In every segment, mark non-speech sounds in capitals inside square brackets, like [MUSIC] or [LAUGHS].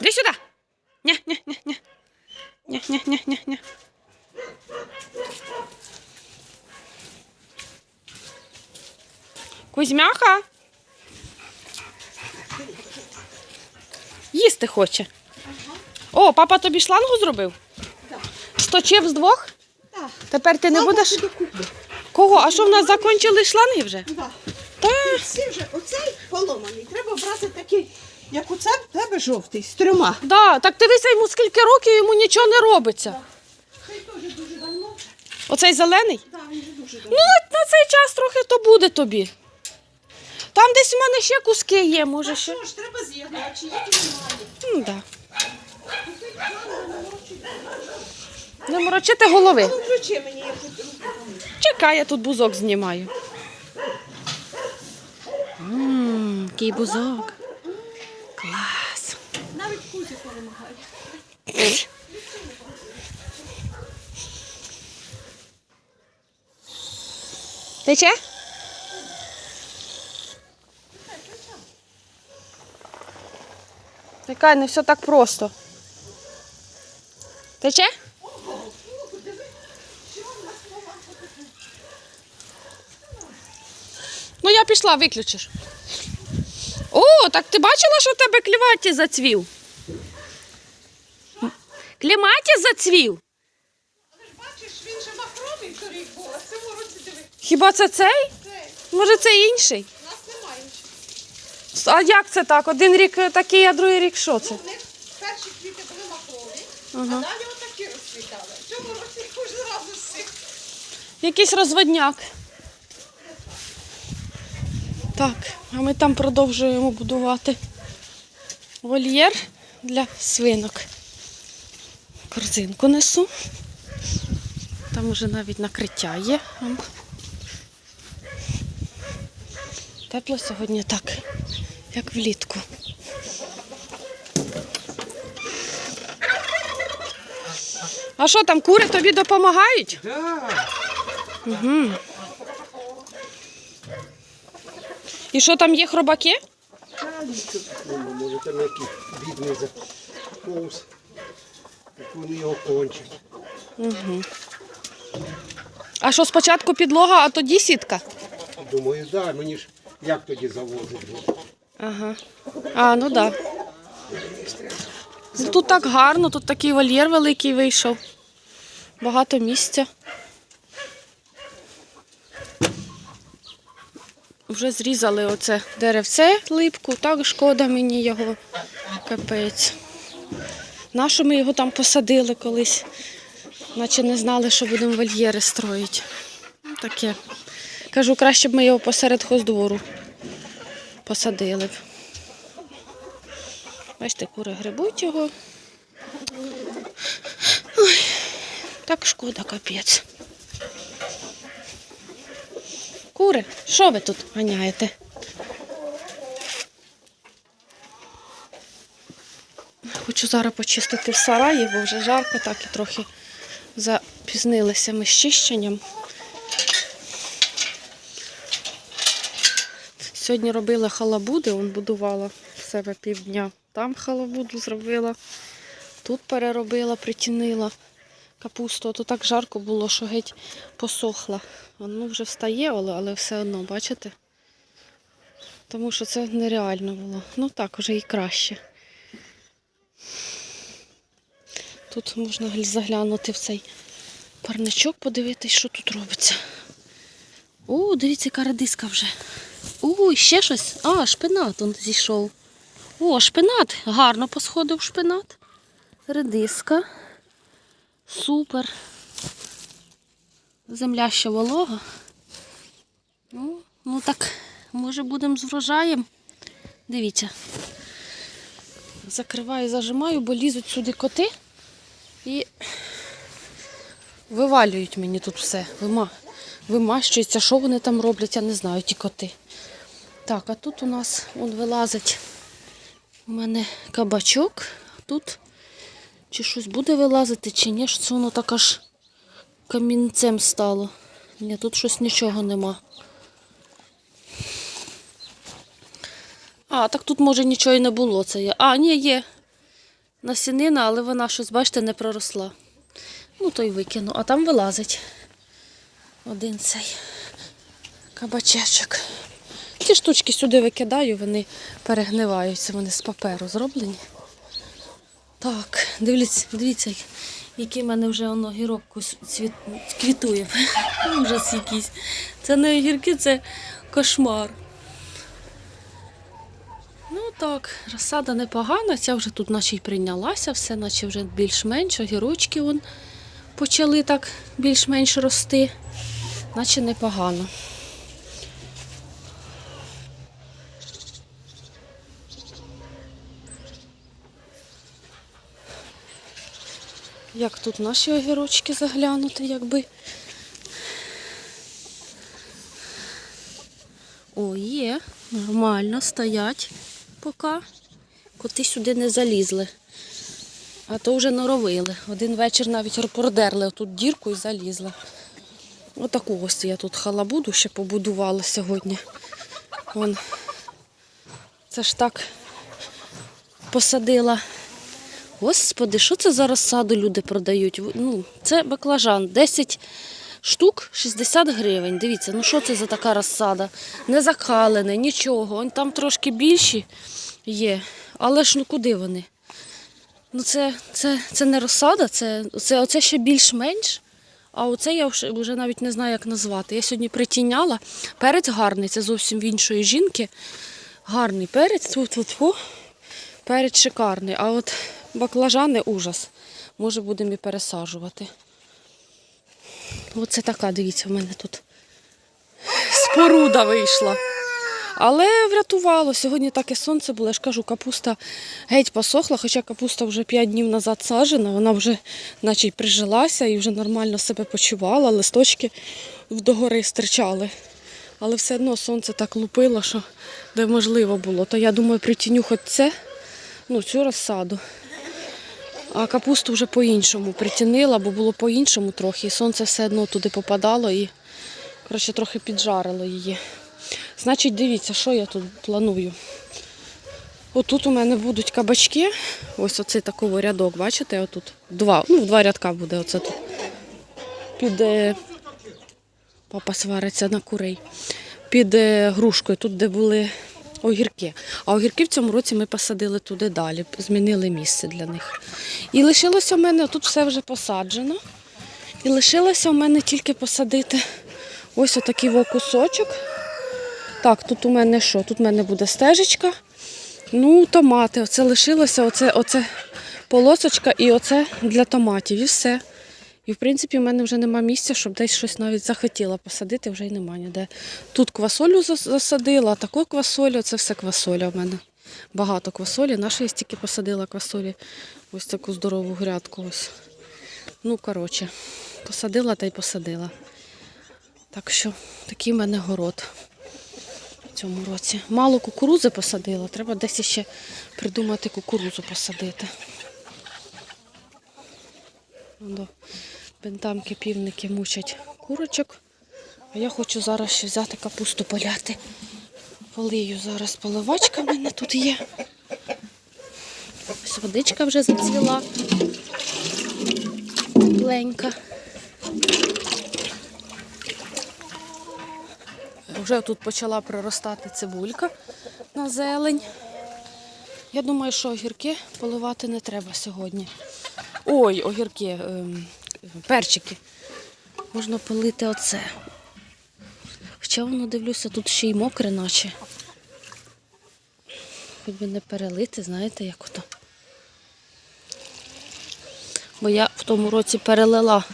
Іди сюди. Ня, ня, ня, ня. Ня, ня, ня, ня, ня. Кузьмяха. Їсти хоче. О, папа тобі шлангу зробив? Сточив з двох? Так. Тепер ти не будеш. Кого? А що в нас закінчили шланги вже? Да. Та, Всі вже оцей поломаний. Треба брати такий, як у це в тебе жовтий, з трьома. да, так дивися йому скільки років, йому нічого не робиться. Хай теж дуже давно. Оцей зелений? Так, він вже дуже Ну, давно. на, цей час трохи то буде тобі. Там десь у мене ще куски є, може ще. Що ж, треба з'єднати, чи їх немає. Ну, да. Не морочити голови. Ну, включи мені, я тут руку помию. Чекай, я тут бузок знімаю. Ммм, який бузок. Клас. Навіть Кузя перемагає. Тече? Чекай, не все так просто. Тече? Ну, я пішла, виключиш. О, так ти бачила, що в тебе кліматі зацвів? Кліматі зацвів? Але ж бачиш, він же махровий торік був, а в цьому році диви. Хіба це цей? Це, Може, це інший? у нас немає нічого. А як це так? Один рік такий, а другий рік що це? У них перші квіти були махрові, Ага. а далі отакі розцвітали. В цьому році кожен раз усіх. Якийсь розводняк. Так, а ми там продовжуємо будувати вольєр для свинок. Корзинку несу. Там уже навіть накриття є. Тепло сьогодні так, як влітку. А що там, кури тобі допомагають? Да. Угу. І що там є хробаки? Може там який бідний заповз. Як вони його кончать. Угу. А що спочатку підлога, а тоді сітка? Думаю, да, мені ж як тоді завозить. Ага. А, ну так. Да. Ну, тут так гарно, тут такий вольєр великий вийшов. Багато місця. Вже зрізали оце деревце липку, так шкода мені його. Капець. Нащо ми його там посадили колись? Наче не знали, що будемо вольєри строїти. Ну, Таке. Кажу, краще б ми його посеред хоздвору посадили б. Бачите, кури грибуть його. Ой, так шкода, капець. Кури, що ви тут ганяєте? Хочу зараз почистити в сараї, бо вже жарко, так і трохи запізнилися ми з чищенням. Сьогодні робила халабуди, он будувала в себе півдня. Там халабуду зробила, тут переробила, притінила капусту. А то так жарко було, що геть посохла. Воно вже встає, але, але все одно, бачите? Тому що це нереально було. Ну так, вже і краще. Тут можна заглянути в цей парничок, подивитись, що тут робиться. О, дивіться, яка радиска вже. Ой, ще щось. А, шпинат он зійшов. О, шпинат. Гарно посходив шпинат. Редиска. Супер. Земля ще волога. Ну, ну так, може будемо з врожаєм. Дивіться. Закриваю, зажимаю, бо лізуть сюди коти і вивалюють мені тут все. Вима... Вимащується, що вони там роблять, я не знаю, ті коти. Так, а тут у нас он вилазить у мене кабачок. Тут чи щось буде вилазити, чи ні, що це воно так аж камінцем стало. Ні, тут щось нічого нема. А, так тут може нічого і не було. Це є. А, ні, є. насінина, але вона щось, бачите, не проросла. Ну, то й викину. А там вилазить один цей кабачечок. Ці штучки сюди викидаю, вони перегниваються, вони з паперу зроблені. Так, дивіться, дивіться, який в мене вже воно огірок квітує. [LAUGHS] Ужас якийсь. Це не огірки, це кошмар. Ну так, розсада непогана, ця вже тут наче й прийнялася, все наче вже більш-менш, огірочки вон почали так більш-менш рости, наче непогано. Як тут наші огірочки заглянути, якби. О, є, нормально, стоять поки. Коти сюди не залізли. А то вже норовили. Один вечір навіть продерли тут дірку і залізли. Отаку ось я тут халабуду ще побудувала сьогодні. Вон. Це ж так посадила. Господи, що це за розсаду люди продають? Ну, це баклажан. 10 штук 60 гривень. Дивіться, ну що це за така розсада? Не закалене, нічого. Он там трошки більші є. Але ж ну куди вони? Ну це, це, це не розсада, це, це оце ще більш-менш. А оце я вже, навіть не знаю, як назвати. Я сьогодні притіняла. Перець гарний, це зовсім в іншої жінки. Гарний перець. Тьфу, тьфу, тьфу. Перець шикарний. А от баклажани ужас. Може будемо і пересаджувати. Оце така, дивіться, в мене тут споруда вийшла. Але врятувало. Сьогодні таке сонце було, я ж кажу, капуста геть посохла, хоча капуста вже 5 днів назад саджена, вона вже наче й прижилася і вже нормально себе почувала, листочки догори стирчали. Але все одно сонце так лупило, що неможливо було. То я думаю, притіню хоч це, ну, цю розсаду. А капусту вже по-іншому притінила, бо було по-іншому трохи. І сонце все одно туди попадало і коротше, трохи піджарило її. Значить, дивіться, що я тут планую. Отут у мене будуть кабачки. Ось оцей такий рядок, бачите, отут. Два, ну, два рядка буде оце тут. Під е, папа свариться на курей. Під е, грушкою, тут, де були огірки. А огірки в цьому році ми посадили туди далі, змінили місце для них. І лишилося в мене, тут все вже посаджено. І лишилося в мене тільки посадити ось отакий кусочок. Так, тут у мене що? Тут у мене буде стежечка. Ну, томати. Оце лишилося, оце, оце полосочка і оце для томатів. І все. І в принципі в мене вже нема місця, щоб десь щось навіть захотіла посадити, вже й нема ніде. Тут квасолю засадила, а таку квасолю, це все квасоля в мене. Багато квасолі. Наша я стільки посадила квасолі. Ось таку здорову грядку. Ось. Ну, коротше, посадила та й посадила. Так що такий в мене город в цьому році. Мало кукурузи посадила, треба десь ще придумати кукурузу посадити. Бентамки півники мучать курочок. А я хочу зараз ще взяти капусту поляти. Полию зараз поливачка в мене тут є. Ось водичка вже зацвіла. Тепленька. Вже тут почала проростати цибулька на зелень. Я думаю, що огірки поливати не треба сьогодні. Ой, огірки, ем, перчики. Можна полити оце. Хоча воно дивлюся, тут ще й мокре, наче. Хоч би не перелити, знаєте, як ото. Бо я в тому році перелила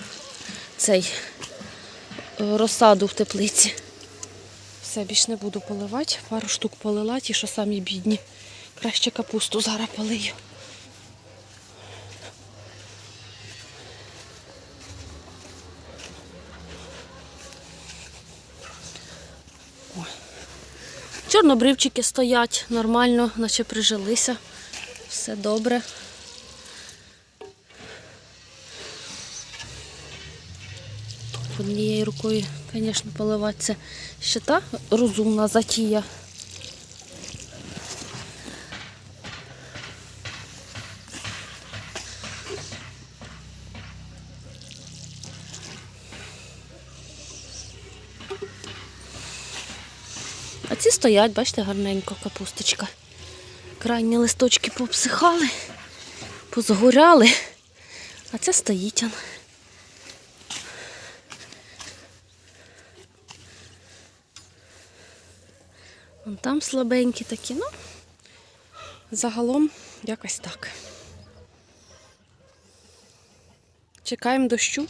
цей е, розсаду в теплиці. Все, більш не буду поливати. Пару штук полила, ті, що самі бідні. Краще капусту зараз полию. Чорнобривчики стоять нормально, наче прижилися. Все добре. Однією рукою, звісно, поливати ще та розумна затія. Стоять, бачите, гарненько капусточка. Крайні листочки пообсихали, позгоряли, а це стоїть. он. Вон там слабенькі такі, ну, загалом якось так. Чекаємо дощу.